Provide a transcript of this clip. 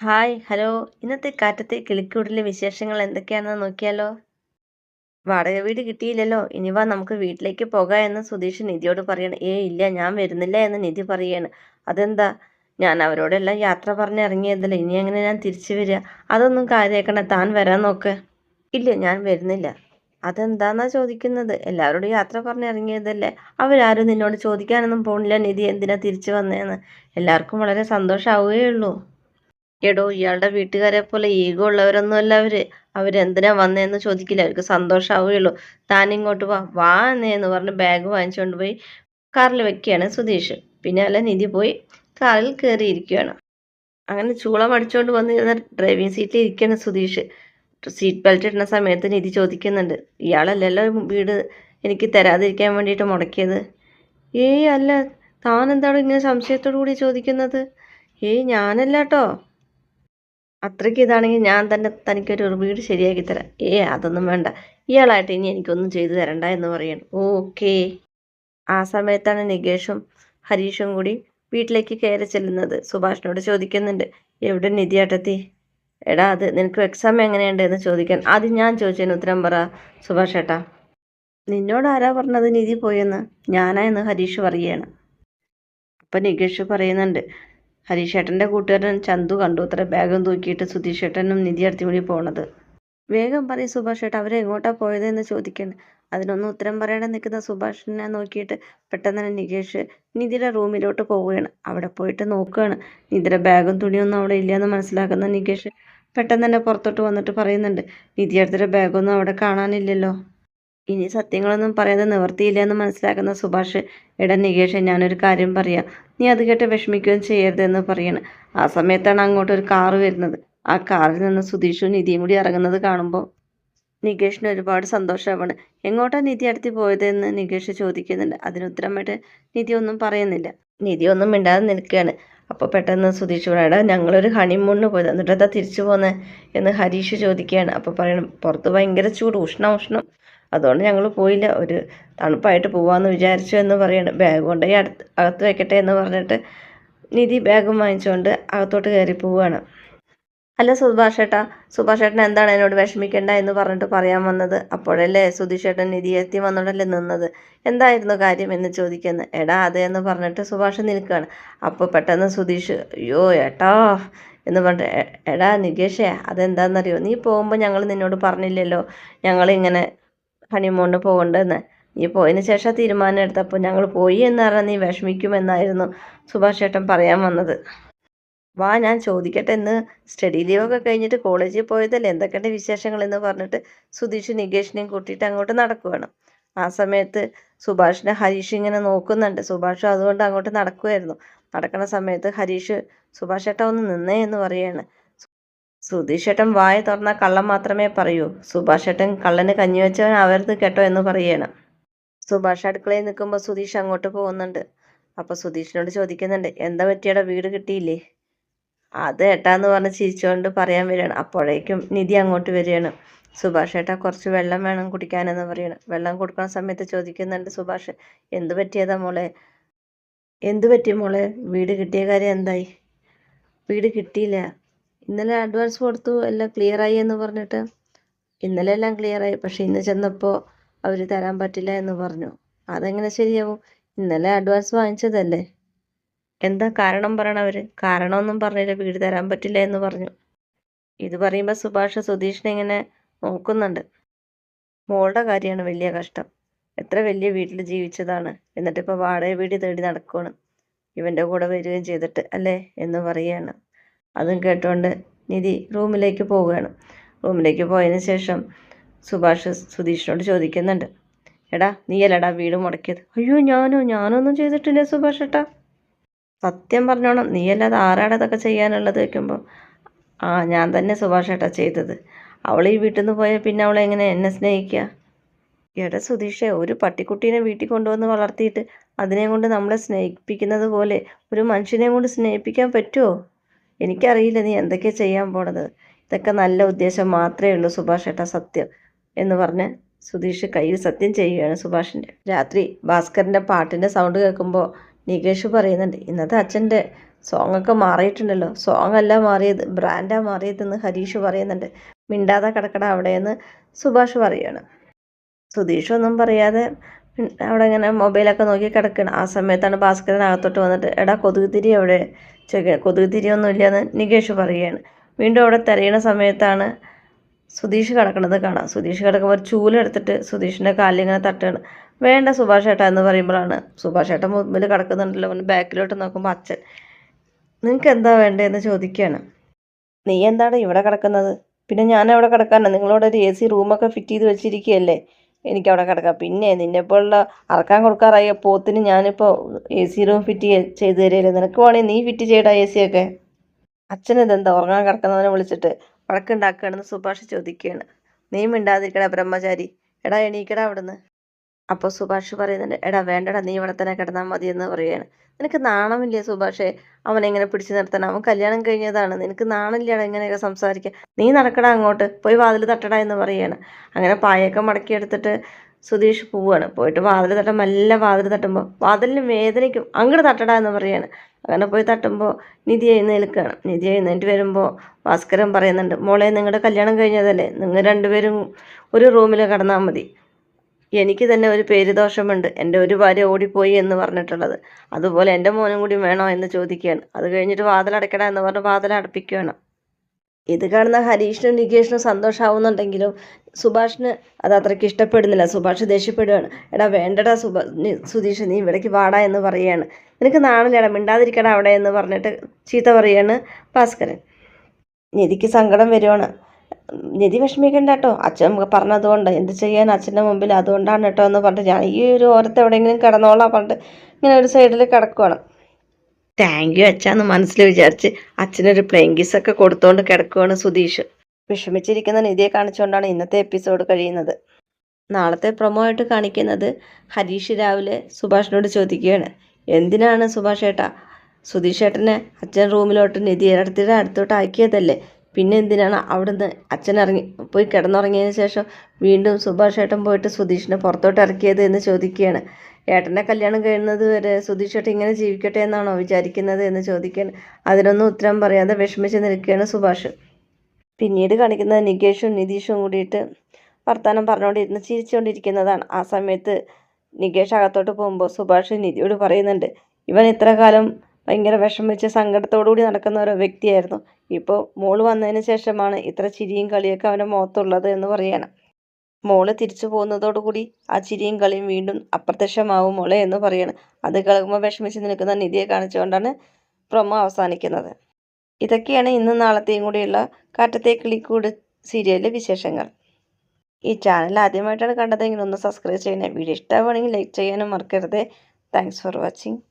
Hi hello. ഇന്നത്തെ കാറ്റത്തെ കിളിക്കൂടിലെ വിശേഷങ്ങൾ എന്തൊക്കെയാണെന്ന് നോക്കിയാലോ? വാടക വീട് കിട്ടിയില്ലല്ലോ. ഇനി വാ നമുക്ക് വീട്ടിലേക്ക് പോകാം എന്ന് സുധീഷ് നിധിയോട് പറയണം. ഏ ഇല്ല ഞാൻ വരുന്നില്ല എന്ന് നിധി പറയാണ്. അതെന്താ? ഞാൻ അവരോടെല്ലാം യാത്ര പറഞ്ഞ് ഇറങ്ങിയതല്ലേ. ഇനി എങ്ങനെ ഞാൻ തിരിച്ചു വരിക? അതൊന്നും കാര്യമാക്കണ താൻ വരാൻ നോക്ക്. ഇല്ല ഞാൻ വരുന്നില്ല. അതെന്താന്നാ ചോദിക്കുന്നത്? എല്ലാവരോടും യാത്ര പറഞ്ഞിറങ്ങിയതല്ലേ അവരാരും നിന്നോട് ചോദിക്കാനൊന്നും പോണില്ല. നിധി എന്തിനാ തിരിച്ചു വന്നേന്ന്? എല്ലാവർക്കും വളരെ സന്തോഷമാവുകയുള്ളൂ എടോ ഇയാളുടെ വീട്ടുകാരെ പോലെ ഈഗോ ഉള്ളവരൊന്നും അല്ല അവർ. അവരെന്തിനാ വന്നേന്ന് ചോദിക്കില്ല. അവർക്ക് സന്തോഷമാവുകയുള്ളൂ താൻ ഇങ്ങോട്ട് വാ. വാ എന്ന് പറഞ്ഞ് ബാഗ് വാങ്ങിച്ചുകൊണ്ട് പോയി കാറിൽ വെക്കുകയാണ് സുധീഷ്. പിന്നെ അല്ല നിധി പോയി കാറിൽ കയറിയിരിക്കുകയാണ് അങ്ങനെ ചൂളം അടിച്ചുകൊണ്ട് വന്നിരുന്ന ഡ്രൈവിംഗ് സീറ്റിൽ ഇരിക്കുകയാണ് സുധീഷ്. സീറ്റ് ബെൽറ്റ് ഇടുന്ന സമയത്ത് നിധി ചോദിക്കുന്നുണ്ട്. ഇയാളല്ലല്ലോ വീട് എനിക്ക് തരാതിരിക്കാൻ വേണ്ടിയിട്ട് മുടക്കിയത്? ഏയ് അല്ല. താൻ എന്താണ് ഇങ്ങനെ സംശയത്തോടു കൂടി ചോദിക്കുന്നത്? ഏയ് ഞാനല്ല കേട്ടോ അത്രയ്ക്ക് ഇതാണെങ്കിൽ ഞാൻ തന്നെ തനിക്കൊരു വീട് ശരിയാക്കി തരാം. ഏ അതൊന്നും വേണ്ട. ഇയാളായിട്ട് ഇനി എനിക്കൊന്നും ചെയ്തു തരണ്ട എന്ന് പറയണം. ഓക്കേ. ആ സമയത്താണ് നികേഷും ഹരീഷും കൂടി വീട്ടിലേക്ക് കയറി ചെല്ലുന്നത്. സുഭാഷിനോട് ചോദിക്കുന്നുണ്ട് എവിടെ നിധിയാട്ടത്തി എടാ അത് നിനക്ക് എക്സാം എങ്ങനെയുണ്ട് എന്ന് ചോദിക്കാൻ. ആദ്യം ഞാൻ ചോദിച്ചതിന് ഉത്തരം പറ സുഭാഷ് ഏട്ടാ. നിന്നോട് ആരാ പറഞ്ഞത് നിധി പോയെന്ന്? ഞാനാ എന്ന് ഹരീഷ് പറയുകയാണ് അപ്പം നികേഷ് പറയുന്നുണ്ട് ഹരീഷേട്ടന്റെ കൂട്ടുകാരൻ ചന്തു കണ്ടു. അത്ര ബാഗും തൂക്കിയിട്ട് സുധീഷേട്ടനും നിധി അടുത്ത് കൂടി പോണത്. വേഗം പറയും സുഭാഷ് ഏട്ടാ അവരെ എങ്ങോട്ടാ പോയതെന്ന് ചോദിക്കണ്ട്. അതിനൊന്നും ഉത്തരം പറയാതെ നിൽക്കുന്ന സുഭാഷിനെ നോക്കിയിട്ട് പെട്ടെന്ന് തന്നെ നികേഷ് നിധിയുടെ റൂമിലോട്ട് പോവുകയാണ്. അവിടെ പോയിട്ട് നോക്കുകയാണ്. നിധിയുടെ ബാഗും തുണിയൊന്നും അവിടെ ഇല്ലയെന്ന് മനസ്സിലാക്കുന്ന നികേഷ് പെട്ടെന്ന് തന്നെ പുറത്തോട്ട് വന്നിട്ട് പറയുന്നുണ്ട് നിധിയുടെ ബാഗൊന്നും അവിടെ കാണാനില്ലല്ലോ. ഇനി സത്യങ്ങളൊന്നും പറയാതെ നിവർത്തിയില്ല എന്ന് മനസ്സിലാക്കുന്ന സുഭാഷ് എടാ നികേഷ് ഞാനൊരു കാര്യം പറയാം. നീ അത് കേട്ട് വിഷമിക്കുകയും ചെയ്യരുതെന്ന് പറയണം. ആ സമയത്താണ് അങ്ങോട്ട് ഒരു കാറ് വരുന്നത്. ആ കാറിൽ നിന്ന് സുധീഷും നിധിയും കൂടി ഇറങ്ങുന്നത് കാണുമ്പോൾ നികേഷിന് ഒരുപാട് സന്തോഷമാണ്. എങ്ങോട്ടാണ് നിധി അടുത്ത് പോയതെന്ന് നികേഷ് ചോദിക്കുന്നുണ്ട്. അതിനുത്തരമായിട്ട് നിധി ഒന്നും പറയുന്നില്ല. നിധി ഒന്നും മിണ്ടാതെ നിൽക്കുകയാണ്. അപ്പോൾ പെട്ടെന്ന് സുധീഷ് പറയടാ ഞങ്ങളൊരു ഹണിമൂണിന് പോയത്. എന്നിട്ട് എന്താ തിരിച്ചു പോന്നെ? എന്ന് ഹരീഷ് ചോദിക്കുകയാണ്. അപ്പോൾ പറയണം പുറത്ത് ഭയങ്കര ചൂട് ഉഷ്ണം ഉഷ്ണം. അതുകൊണ്ട് ഞങ്ങൾ പോയില്ല. ഒരു തണുപ്പായിട്ട് പോവാമെന്ന് വിചാരിച്ചു എന്ന് പറയണം. ബാഗ് കൊണ്ടുപോയി അടുത്ത് അകത്ത് വെക്കട്ടെ എന്ന് പറഞ്ഞിട്ട് നിധി ബാഗും വാങ്ങിച്ചുകൊണ്ട് അകത്തോട്ട് കയറി പോവുകയാണ് അല്ല സുഭാഷ് ഏട്ടാ സുഭാഷ് എന്താണ് എന്നോട് വിഷമിക്കേണ്ട എന്ന് പറഞ്ഞിട്ട് പറയാൻ വന്നത്? അപ്പോഴല്ലേ സുധീഷ് ഏട്ടൻ നിധി എത്തി വന്നോണ്ടല്ലേ നിന്നത്? എന്തായിരുന്നു കാര്യം എന്ന് ചോദിക്കുന്നത് എടാ അതെ എന്ന് പറഞ്ഞിട്ട് സുഭാഷ് നിൽക്കുകയാണ് അപ്പോൾ പെട്ടെന്ന് സുധീഷ് അയ്യോ ഏട്ടാ എന്ന് പറഞ്ഞിട്ട് എടാ നികേഷേ അതെന്താണെന്നറിയോ നീ പോകുമ്പോൾ ഞങ്ങൾ നിന്നോട് പറഞ്ഞില്ലല്ലോ. ഞങ്ങളിങ്ങനെ ഹണിമൂണിന് പോകണ്ടെന്ന്. നീ പോയതിന് ശേഷം തീരുമാനം എടുത്തപ്പോൾ ഞങ്ങൾ പോയി എന്ന് പറഞ്ഞാൽ നീ വിഷമിക്കുമെന്നായിരുന്നു സുഭാഷ് ചേട്ടൻ പറയാൻ വന്നത്. വാ ഞാൻ ചോദിക്കട്ടെ എന്ന് സ്റ്റഡി ലീവൊക്കെ കഴിഞ്ഞിട്ട് കോളേജിൽ പോയതല്ലേ? എന്തൊക്കെയുണ്ട് വിശേഷങ്ങൾ എന്ന് പറഞ്ഞിട്ട് സുധീഷ് നികേഷിനെയും കൂട്ടിയിട്ട് അങ്ങോട്ട് നടക്കുവാണ്. ആ സമയത്ത് സുഭാഷിനെ ഹരീഷ് ഇങ്ങനെ നോക്കുന്നുണ്ട്. സുഭാഷ് അതുകൊണ്ട് അങ്ങോട്ട് നടക്കുമായിരുന്നു നടക്കുന്ന സമയത്ത് ഹരീഷ് സുഭാഷ് ചേട്ടാ ഒന്ന് നിന്നേ എന്ന് പറയാണ്. സുധീഷേട്ടൻ വായ തുറന്ന കള്ളം മാത്രമേ പറയൂ. സുഭാഷേട്ടൻ കള്ളന് കഞ്ഞി വെച്ചവൻ അവരത് കേട്ടോ എന്ന് പറയണം. സുഭാഷ് അടുക്കളയിൽ നിൽക്കുമ്പോൾ സുധീഷ് അങ്ങോട്ട് പോകുന്നുണ്ട്. അപ്പോൾ സുധീഷിനോട് ചോദിക്കുന്നുണ്ട് എന്താ പറ്റിയുടെ വീട് കിട്ടിയില്ലേ? അത് ഏട്ടാന്ന് പറഞ്ഞ് ചിരിച്ചുകൊണ്ട് പറയാൻ വരികയാണ്. അപ്പോഴേക്കും നിധി അങ്ങോട്ട് വരികയാണ്. സുഭാഷ് ഏട്ടാ കുറച്ച് വെള്ളം വേണം കുടിക്കാനെന്ന് പറയണം. വെള്ളം കൊടുക്കുന്ന സമയത്ത് ചോദിക്കുന്നുണ്ട് സുഭാഷ് എന്ത് പറ്റിയതാ മോളെ? എന്ത് പറ്റി മോളെ? വീട് കിട്ടിയ കാര്യം എന്തായി? വീട് കിട്ടിയില്ല. ഇന്നലെ അഡ്വാൻസ് കൊടുത്തു എല്ലാം ക്ലിയർ ആയി എന്ന് പറഞ്ഞിട്ട്. ഇന്നലെ എല്ലാം ക്ലിയർ ആയി പക്ഷേ ഇന്ന് ചെന്നപ്പോൾ അവർ തരാൻ പറ്റില്ല എന്ന് പറഞ്ഞു. അതെങ്ങനെ ശരിയാവും? ഇന്നലെ അഡ്വാൻസ് വാങ്ങിച്ചതല്ലേ? എന്താ കാരണം പറയണം അവർ കാരണമൊന്നും പറഞ്ഞില്ല വീട് തരാൻ പറ്റില്ല എന്ന് പറഞ്ഞു. ഇത് പറയുമ്പോൾ സുഭാഷ് സുധീഷിനെ ഇങ്ങനെ നോക്കുന്നുണ്ട്. മോളുടെ കാര്യമാണ് വലിയ കഷ്ടം. എത്ര വലിയ വീട്ടിൽ ജീവിച്ചതാണ്. എന്നിട്ടിപ്പോൾ വാടക വീട് തേടി നടക്കുകയാണ് ഇവന്റെ കൂടെ വരികയും ചെയ്തിട്ട് അല്ലേ എന്ന് പറയുകയാണ്. അതും കേട്ടുകൊണ്ട് നിധി റൂമിലേക്ക് പോവുകയാണ്. റൂമിലേക്ക് പോയതിന് ശേഷം സുഭാഷ് സുധീഷിനോട് ചോദിക്കുന്നുണ്ട്. എടാ നീയല്ലടാ വീട് മുടക്കിയത്? അയ്യോ ഞാനോ? ഞാനൊന്നും ചെയ്തിട്ടില്ല സുഭാഷ് ഏട്ടാ? സത്യം പറഞ്ഞോണം നീയല്ലാതെ ആരാടെ ഇതൊക്കെ ചെയ്യാനുള്ളത് വയ്ക്കുമ്പോൾ ആ ഞാൻ തന്നെ സുഭാഷ് ഏട്ടാ ചെയ്തത്. അവൾ ഈ വീട്ടിൽ നിന്ന് പോയാൽ പിന്നെ അവളെ എങ്ങനെ എന്നെ സ്നേഹിക്കുക എടാ സുധീഷേ ഒരു പട്ടിക്കുട്ടീനെ വീട്ടിൽ കൊണ്ടുവന്ന് വളർത്തിയിട്ട് അതിനെ കൊണ്ട് നമ്മളെ സ്നേഹിപ്പിക്കുന്നത് പോലെ ഒരു മനുഷ്യനെ കൊണ്ട് സ്നേഹിപ്പിക്കാൻ പറ്റുമോ എനിക്കറിയില്ല നീ എന്തൊക്കെ ചെയ്യാൻ പോണത്. ഇതൊക്കെ നല്ല ഉദ്ദേശം മാത്രമേ ഉള്ളൂ സുഭാഷ് ഏട്ടാ സത്യം എന്ന് പറഞ്ഞ് സുധീഷ് കയ്യിൽ സത്യം ചെയ്യുകയാണ് സുഭാഷിന്റെ രാത്രി ഭാസ്കറിന്റെ പാട്ടിന്റെ സൗണ്ട് കേൾക്കുമ്പോൾ നികേഷ് പറയുന്നുണ്ട് ഇന്നത്തെ അച്ഛന്റെ സോങ്ങൊക്കെ മാറിയിട്ടുണ്ടല്ലോ. സോങ് അല്ല മാറിയത് ബ്രാൻഡാ മാറിയതെന്ന് ഹരീഷ് പറയുന്നുണ്ട്. മിണ്ടാതെ കിടക്കട അവിടെയെന്ന് സുഭാഷ് പറയാണ് സുധീഷ് ഒന്നും പറയാതെ അവിടെ ഇങ്ങനെ മൊബൈലൊക്കെ നോക്കി കിടക്കുകയാണ്. ആ സമയത്താണ് ഭാസ്കരൻ അകത്തോട്ട് വന്നിട്ട് എടാ കൊതുക് തിരി ചോദിക്കുക കൊതുക് തിരി ഒന്നും ഇല്ലയെന്ന് നികേഷ് പറയുകയാണ്. വീണ്ടും അവിടെ തിരയണ സമയത്താണ് സുധീഷ് കിടക്കണത് കാണാം. സുധീഷ് കിടക്കുമ്പോൾ ഒരു ചൂലെടുത്തിട്ട് സുധീഷിന്റെ കാലിൽ ഇങ്ങനെ തട്ടുകയാണ്. വേണ്ട സുഭാഷ് ഏട്ടാ എന്ന് പറയുമ്പോഴാണ് സുഭാഷ് ഏട്ടൻ മുമ്പിൽ കിടക്കുന്നുണ്ടല്ലോ അവൻ ബാക്കിലോട്ട് നോക്കുമ്പോൾ അച്ഛൻ. നിങ്ങൾക്ക് എന്താ വേണ്ടതെന്ന് ചോദിക്കുകയാണ്. നീ എന്താണ് ഇവിടെ കിടക്കുന്നത്? പിന്നെ ഞാൻ അവിടെ കിടക്കാനാണ് നിങ്ങളോട് ഒരു എ സി റൂമൊക്കെ ഫിറ്റ് ചെയ്ത് വെച്ചിരിക്കുകയല്ലേ? എനിക്കവിടെ കിടക്കാം. പിന്നെ നിന്നെപ്പോലുള്ള അറക്കാൻ കൊടുക്കാറായ പോത്തിന് ഞാനിപ്പോൾ എ സി റൂം ഫിറ്റ് ചെയ്ത് തരില്ലേ? നിനക്ക് വേണമെങ്കിൽ നീ ഫിറ്റ് ചെയ്യടാ എ സി ഒക്കെ. അച്ഛനിതെന്താ ഉറങ്ങാൻ കിടക്കുന്നവനെ വിളിച്ചിട്ട് വഴക്കുണ്ടാക്കുകയാണെന്ന് സുഭാഷ് ചോദിക്കുകയാണ്. നീ മിണ്ടാതിരിക്കടാ ബ്രഹ്മചാരി. എടാ എണീക്കടാ അവിടുന്ന്. അപ്പോൾ സുഭാഷ് പറയുന്നുണ്ട് എടാ വേണ്ടടാ നീ ഇവിടെ തന്നെ കിടന്നാൽ മതി എന്ന് പറയുകയാണ്. നിനക്ക് നാണമില്ലേ സുഭാഷേ? അവനെ ഇങ്ങനെ പിടിച്ചു നിർത്താൻ. അവൻ കല്യാണം കഴിഞ്ഞതാണ്. നിനക്ക് നാണമില്ലടാ ഇങ്ങനെയൊക്കെ സംസാരിക്കാൻ? നീ നടക്കടാ അങ്ങോട്ട്. പോയി വാതിൽ തട്ടടാ എന്ന് പറയുകയാണ്. അങ്ങനെ പായൊക്കെ മടക്കിയെടുത്തിട്ട് സുധീഷ് പോവുകയാണ്. പോയിട്ട് വാതിൽ തട്ടാൻ മെല്ലെ വാതിൽ തട്ടുമ്പോൾ വാതിലിന് വേദനയ്ക്കും അങ്ങോട്ട് തട്ടടാ എന്ന് പറയാണ് അങ്ങനെ പോയി തട്ടുമ്പോൾ നിധി എഴുന്നേൽക്കുകയാണ്. നിധി എഴുന്നേറ്റ് വരുമ്പോൾ ഭാസ്കരൻ പറയുന്നുണ്ട് മോളെ നിങ്ങളുടെ കല്യാണം കഴിഞ്ഞതല്ലേ? നിങ്ങൾ രണ്ടുപേരും ഒരു റൂമിൽ കിടന്നാൽ മതി. എനിക്ക് തന്നെ ഒരു പേര് ദോഷമുണ്ട് എന്റെ ഒരു ഭാര്യ ഓടിപ്പോയി എന്ന് പറഞ്ഞിട്ടുള്ളത്. അതുപോലെ എന്റെ മോനും കൂടി വേണോ എന്ന് ചോദിക്കുകയാണ്. അത് കഴിഞ്ഞിട്ട് വാതിലടയ്ക്കട എന്ന് പറഞ്ഞ് വാതിലടപ്പിക്കുകയാണ് ഇത് കാണുന്ന ഹരീഷിനും നികേഷിനും സന്തോഷമാവുന്നുണ്ടെങ്കിലും സുഭാഷിന് അത് അത്രയ്ക്ക് ഇഷ്ടപ്പെടുന്നില്ല. സുഭാഷ് ദേഷ്യപ്പെടുകയാണ് എടാ വേണ്ടടാ സുഭാ സുധീഷ് നീ ഇവിടേക്ക് വാടാ എന്ന് പറയുകയാണ്. നിനക്ക് നാണില്ലടാ മിണ്ടാതിരിക്കടാ അവിടെ എന്ന് പറഞ്ഞിട്ട് ചീത്ത പറയുകയാണ് ഭാസ്കരൻ. നിധിക്ക് സങ്കടം വരുവാണ്. നിധി വിഷമിക്കണ്ട കേട്ടോ. അച്ഛൻ പറഞ്ഞതുകൊണ്ട് എന്ത് ചെയ്യാൻ അച്ഛന്റെ മുമ്പിൽ അതുകൊണ്ടാണ് കേട്ടോ എന്ന് പറഞ്ഞിട്ട് ഞാൻ ഈ ഒരു ഓരത്ത് എവിടെയെങ്കിലും കിടന്നോളാം പറഞ്ഞിട്ട് ഇങ്ങനെ ഒരു സൈഡിൽ കിടക്കുവാണ്. താങ്ക് യു അച്ഛാന്ന് മനസ്സിൽ വിചാരിച്ച് അച്ഛനൊരു പ്ലെയിൻ കിസ്സൊക്കെ കൊടുത്തുകൊണ്ട് കിടക്കുവാണ് സുധീഷ്. വിഷമിച്ചിരിക്കുന്ന നിധിയെ കാണിച്ചുകൊണ്ടാണ് ഇന്നത്തെ എപ്പിസോഡ് കഴിയുന്നത്. നാളത്തെ പ്രൊമോ ആയിട്ട് കാണിക്കുന്നത് ഹരീഷ് രാവിലെ സുഭാഷിനോട് ചോദിക്കുകയാണ്. എന്തിനാണ് സുഭാഷ് ഏട്ടാ? സുധീഷ് ഏട്ടനെ അച്ഛൻ റൂമിലോട്ട് നിധി അടുത്തിടെ അടുത്തോട്ട് ആക്കിയതല്ലേ? പിന്നെ എന്തിനാണ് അവിടുന്ന് അച്ഛൻ ഇറങ്ങി പോയി കിടന്നുറങ്ങിയതിന് ശേഷം വീണ്ടും സുഭാഷ് ഏട്ടൻ പോയിട്ട് സുധീഷിനെ പുറത്തോട്ട് ഇറക്കിയത് എന്ന് ചോദിക്കുകയാണ്. ഏട്ടന്റെ കല്യാണം കഴിയുന്നത് വരെ സുധീഷ് ഏട്ടൻ ഇങ്ങനെ ജീവിക്കട്ടെ എന്നാണോ വിചാരിക്കുന്നത് എന്ന് ചോദിക്കാൻ അതിനൊന്നും ഉത്തരം പറയാതെ വിഷമിച്ച് നിൽക്കുകയാണ് സുഭാഷ്. പിന്നീട് കാണിക്കുന്നത് നികേഷും നിതീഷും കൂടിയിട്ട് വർത്തമാനം പറഞ്ഞുകൊണ്ടിരുന്ന് ചിരിച്ചുകൊണ്ടിരിക്കുന്നതാണ്. ആ സമയത്ത് നികേഷ് അകത്തോട്ട് പോകുമ്പോൾ സുഭാഷ് നിധിയോട് പറയുന്നുണ്ട് ഇവൻ ഇത്ര കാലം ഭയങ്കര വിഷമിച്ച് സങ്കടത്തോടു കൂടി നടക്കുന്ന ഒരു വ്യക്തിയായിരുന്നു. ഇപ്പോൾ മോൾ വന്നതിന് ശേഷമാണ് ഇത്ര ചിരിയും കളിയൊക്കെ അവന്റെ മുഖത്തുള്ളത് എന്ന് പറയണം മോൾ തിരിച്ചു പോകുന്നതോടുകൂടി ആ ചിരിയും കളിയും വീണ്ടും അപ്രത്യക്ഷമാവും മോളെ എന്ന് പറയാണ്. അത് കേൾക്കുമ്പോൾ വിഷമിച്ച് നിൽക്കുന്ന നിധിയെ കാണിച്ചുകൊണ്ടാണ് പ്രൊമോ അവസാനിക്കുന്നത്. ഇതൊക്കെയാണ് ഇന്നും നാളത്തെയും കൂടിയുള്ള കാറ്റത്തെ കിളിക്കൂട് സീരിയലിലെ വിശേഷങ്ങൾ. ഈ ചാനൽ ആദ്യമായിട്ടാണ് കണ്ടതെങ്കിൽ ഒന്ന് സബ്സ്ക്രൈബ് ചെയ്യണേ വീഡിയോ ഇഷ്ടമാണെങ്കിൽ ലൈക്ക് ചെയ്യാനും മറക്കരുത്. Thanks for watching.